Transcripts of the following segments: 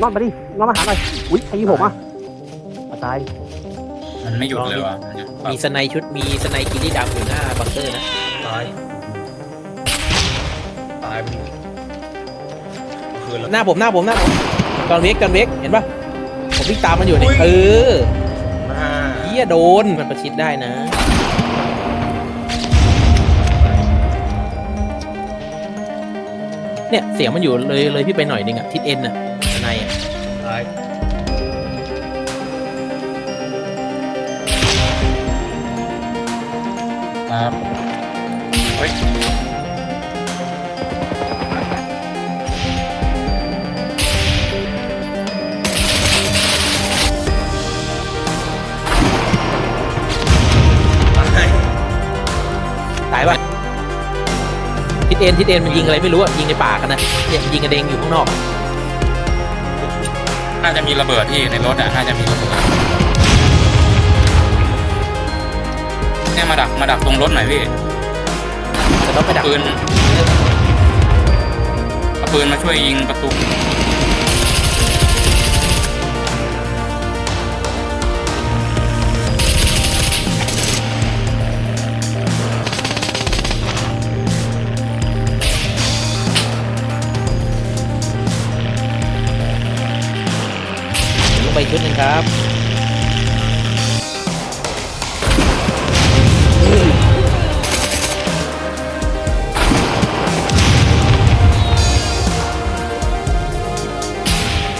นอนมาดินอนมาหาหน่อยอุ้ยใครยิงผมอะมาตาย มันไม่หยุดเลยวะมีสไนชุดมีสไนกิลี่ดำอยู่หน้าบังเกอร์นะตายตายไปคืนแล้ว หน้าผมหน้าผมหน้าผมกอนเวกกอนเวกเห็นปะผมวิ่งตามมันอยู่เนี่ยเออหน้าเฮียโดนมันประชิดได้นะ เนี่ยเสียงมันอยู่เลยเลยพี่ไปหน่อยนึงอะทิศเอ็นอะสไนอะตายครับเฮ้ยตายตายปะทิศ เอ็นทิศเอ็นมันยิงอะไรไม่รู้อะยิงในป่ากันนะเนี่ยยิงกระเด็งอยู่ข้างนอกอะน่าจะมีระเบิดที่ในรถอะน่าจะมีระเบิดเนี่ยมาดักมาดักตรงรถหน่อยพี่แต่ต้องไปดักปืนเอาปืนมาช่วยยิงประตู ไปชุดหนึ่งครับ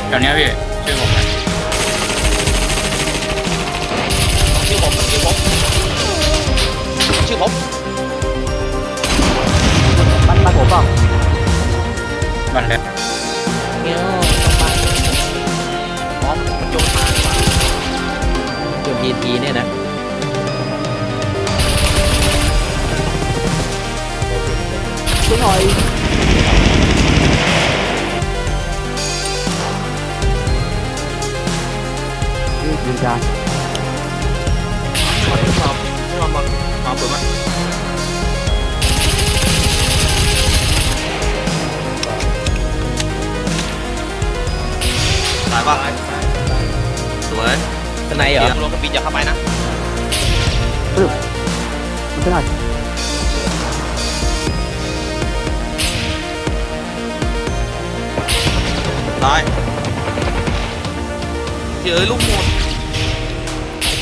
แถวเนี้ยพี่ช่วยผมหน่อยชื่อผมชื่อผมชื่อผมบ้านบ้านผมเปล่าบันแล้วเงี้ยว โยนทีทีเนี่ยนะช่วยหน่อยนี่ยิงจานไม่มาไม่มามามาเปิดมั้ยตายป่ะสวย สไนเหรอเดี๋ยวลงกระบินอย่าเข้าไปนะมันจะหน่อยตายเฮ้ยลูกหมด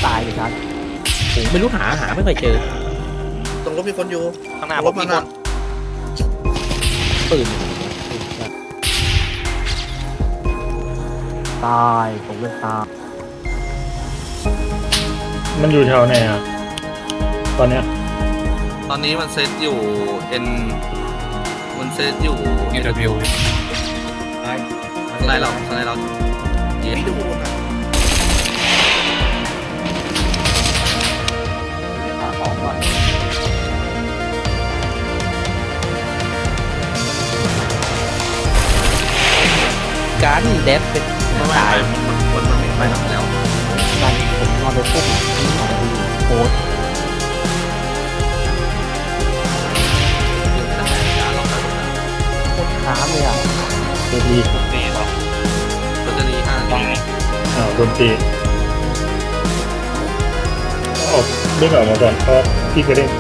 ตายเลยจานโอ้ไม่รู้หาหาไม่เคยเจอ ตรงรถมีคนอยู่ข้างหน้าผมมีคนปืนตายผมเป็นตาย มันอยู่แถวไหนอะ ตอนเนี้ยตอนนี้มันเซตอยู่เอ็นมันเซตอยู่นี่เดบิวสไลด์เราสไลด์เราเย็นไม่ดูนะหาของก่อนการเดฟเป็นไม่ไม่ตายมันมันมันไม่ไปหนักแล้วจานผมน อนเลยปุ๊บยิงของดีโคตรลองไปดูนะโคตรค้าเลยอะดนตรีดีหรอแบดนตรีห้านาทีอ้าวดนตรีออกเด้งออกมาก่อนเพราะพี่กระเล่น